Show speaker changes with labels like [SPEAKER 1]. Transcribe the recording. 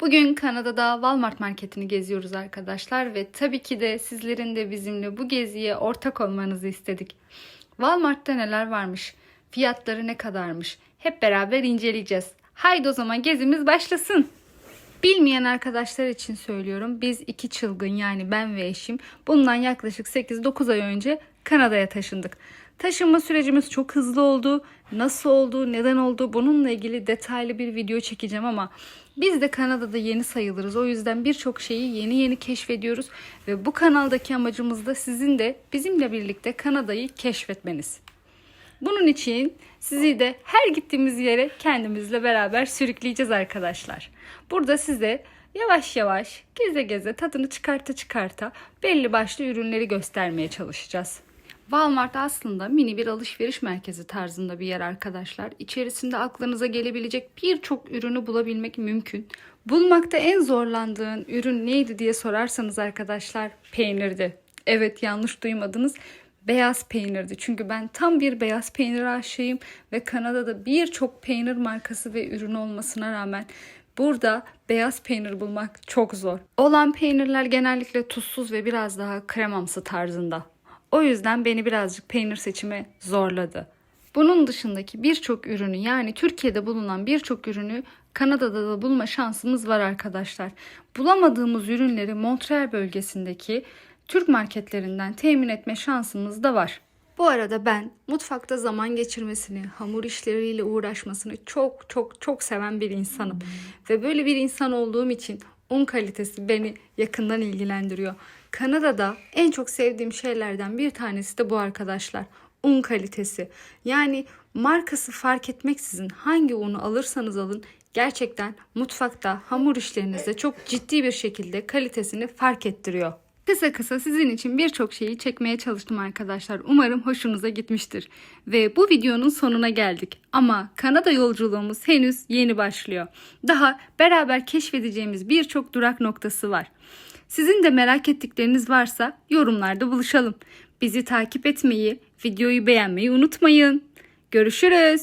[SPEAKER 1] Bugün Kanada'da Walmart marketini geziyoruz arkadaşlar ve tabii ki de sizlerin de bizimle bu geziye ortak olmanızı istedik. Walmart'ta neler varmış, fiyatları ne kadarmış hep beraber inceleyeceğiz. Haydi o zaman gezimiz başlasın. Bilmeyen arkadaşlar için söylüyorum. Biz iki çılgın yani ben ve eşim bundan yaklaşık 8-9 ay önce Kanada'ya taşındık. Taşınma sürecimiz çok hızlı oldu. Nasıl oldu, neden oldu bununla ilgili detaylı bir video çekeceğim ama biz de Kanada'da yeni sayılırız. O yüzden birçok şeyi yeni yeni keşfediyoruz ve bu kanaldaki amacımız da sizin de bizimle birlikte Kanada'yı keşfetmeniz. Bunun için sizi de her gittiğimiz yere kendimizle beraber sürükleyeceğiz arkadaşlar. Burada size yavaş yavaş geze geze tadını çıkarta çıkarta belli başlı ürünleri göstermeye çalışacağız. Walmart aslında mini bir alışveriş merkezi tarzında bir yer arkadaşlar. İçerisinde aklınıza gelebilecek birçok ürünü bulabilmek mümkün. Bulmakta en zorlandığın ürün neydi diye sorarsanız arkadaşlar peynirdi. Evet yanlış duymadınız beyaz peynirdi. Çünkü ben tam bir beyaz peynir aşığıyım ve Kanada'da birçok peynir markası ve ürün olmasına rağmen burada beyaz peynir bulmak çok zor. Olan peynirler genellikle tuzsuz ve biraz daha kremamsı tarzında. O yüzden beni birazcık peynir seçimi zorladı. Bunun dışındaki birçok ürünü yani Türkiye'de bulunan birçok ürünü Kanada'da da bulma şansımız var arkadaşlar. Bulamadığımız ürünleri Montreal bölgesindeki Türk marketlerinden temin etme şansımız da var. Bu arada ben mutfakta zaman geçirmesini, hamur işleriyle uğraşmasını çok çok çok seven bir insanım. Ve böyle bir insan olduğum için un kalitesi beni yakından ilgilendiriyor. Kanada'da en çok sevdiğim şeylerden bir tanesi de bu arkadaşlar. Un kalitesi. Yani markası fark etmeksizin hangi unu alırsanız alın gerçekten mutfakta hamur işlerinizde çok ciddi bir şekilde kalitesini fark ettiriyor. Kısa kısa sizin için birçok şeyi çekmeye çalıştım arkadaşlar. Umarım hoşunuza gitmiştir. Ve bu videonun sonuna geldik. Ama Kanada yolculuğumuz henüz yeni başlıyor. Daha beraber keşfedeceğimiz birçok durak noktası var. Sizin de merak ettikleriniz varsa yorumlarda buluşalım. Bizi takip etmeyi, videoyu beğenmeyi unutmayın. Görüşürüz.